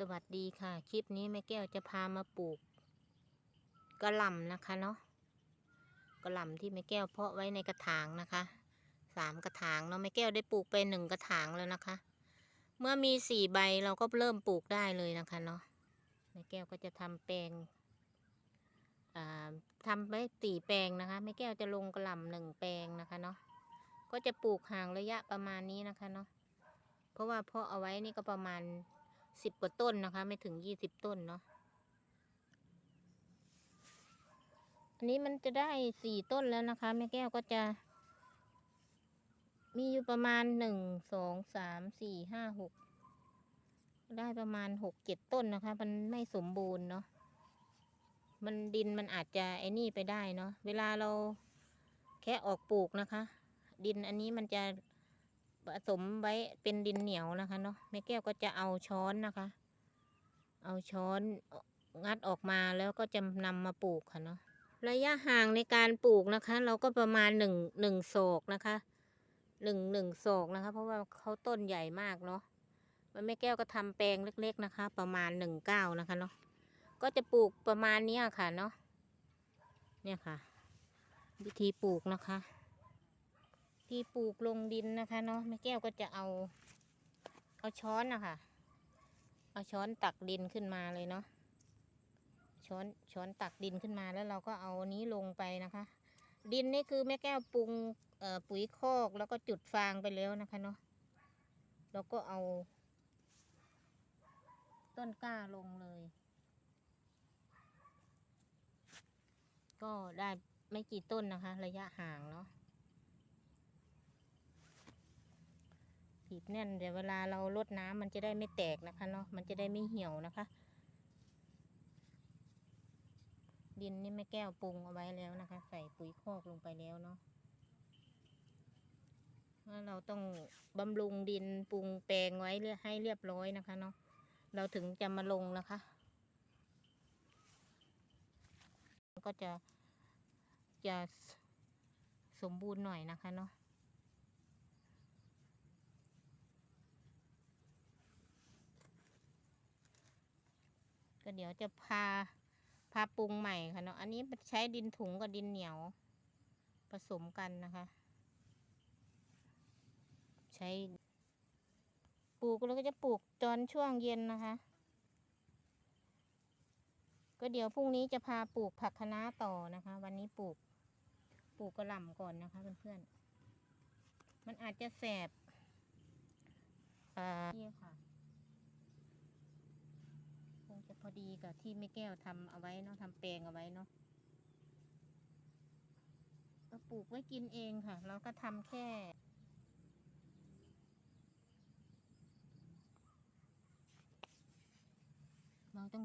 สวัสดีค่ะ คลิปนี้แม่แก้วจะพามาปลูกกระหล่ำนะคะเนาะกระหล่ำที่แม่แก้วเพาะไว้ในกระถางนะคะสามกระถางเนาะแม่แก้วได้ปลูกไปหนึ่งกระถางแล้วนะคะ เมื่อมีสี่ใบเราก็เริ่มปลูกได้เลยนะคะเนาะแม่แก้วก็จะทำแปลงอ่าทำไว้สี่แปลงนะคะแม่แก้วจะลงกระหล่ำหนึ่งแปลงนะคะเนาะก็จะปลูกห่างระยะประมาณนี้นะคะเนาะเพราะว่าเพาะเอาไว้นี่ก็ประมาณ สิบกว่าต้นนะคะ ไม่ถึงยี่สิบต้นเนาะอันนี้มันจะได้สี่ต้นแล้วนะคะแม่แก้วก็จะ มีอยู่ประมาณหนึ่งสองสามสี่ห้าหกได้ประมาณหกเจ็ดต้นนะคะ มันไม่สมบูรณ์เนาะมันดินมันอาจจะไอ้นี่ไปได้เนาะเวลาเราแค่ออกปลูกนะคะ ดินอันนี้มันจะ ผสมไว้เป็นดินเหนียวนะคะเนาะแม่แก้วก็จะเอาช้อนนะคะ เอาช้อนงัดออกมาแล้วก็จะนำมาปลูกค่ะเนาะระยะห่างในการปลูกนะคะ เราก็ประมาณหนึ่งหนึ่งโศกนะคะหนึ่งหนึ่งโศกนะคะ เพราะว่าเขาต้นใหญ่มากเนาะแม่แก้วก็ทำแปลงเล็ก ๆนะคะ ประมาณหนึ่งเก้านะคะเนาะก็จะปลูกประมาณนี้ค่ะเนาะเนี่ยค่ะ วิธีปลูกนะคะ ที่ปลูกลงดินนะคะเนาะแม่แก้วก็จะเอาเอาช้อนนะคะเอาช้อนตักดินขึ้นมาเลยเนาะช้อนช้อนตักดินขึ้นมาแล้วเราก็เอานี้ลงไปนะคะ ดินนี่คือแม่แก้วปรุงปุ๋ยคอกแล้วก็จุดฟางไปแล้วนะคะเนาะแล้วก็เอา ต้นกล้าลงเลย ก็ได้ไม่กี่ต้นนะคะ ระยะห่างเนาะ บีบแน่นเดี๋ยวเวลาเราลดน้ำมันจะได้ไม่แตกนะคะเนาะมันจะได้ไม่เหี่ยวนะคะ ดินนี่แม่แก้วปรุงเอาไว้แล้วนะคะ ใส่ปุ๋ยคอกลงไปแล้วเนาะเราต้องบำรุงดินปรุงแปลงไว้เรียให้เรียบร้อยนะคะเนาะเราถึงจะมาลงนะคะ ก็จะจะสมบูรณ์หน่อยนะคะเนาะ ก็เดี๋ยวจะพาพาปรุงใหม่ค่ะเนาะอันนี้ใช้ดินถุงกับดินเหนียวผสมกันนะคะ ใช้ปลูกแล้วก็จะปลูกตอนช่วงเย็นนะคะ ก็เดี๋ยวพรุ่งนี้จะพาปลูกผักคะน้าต่อนะคะ วันนี้ปลูกปลูกกระหล่ำก่อนนะคะเพื่อนๆมันอาจจะแสบอ่านี่ค่ะ จะพอดีกับที่แม่แก้วทำเอาไว้เนาะทำแปลงเอาไว้เนาะเราปลูกไว้กินเองค่ะ เราก็ทำแค่เราต้อง